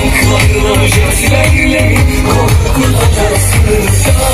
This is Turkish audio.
Korkularla yaşlarla korkutacaksın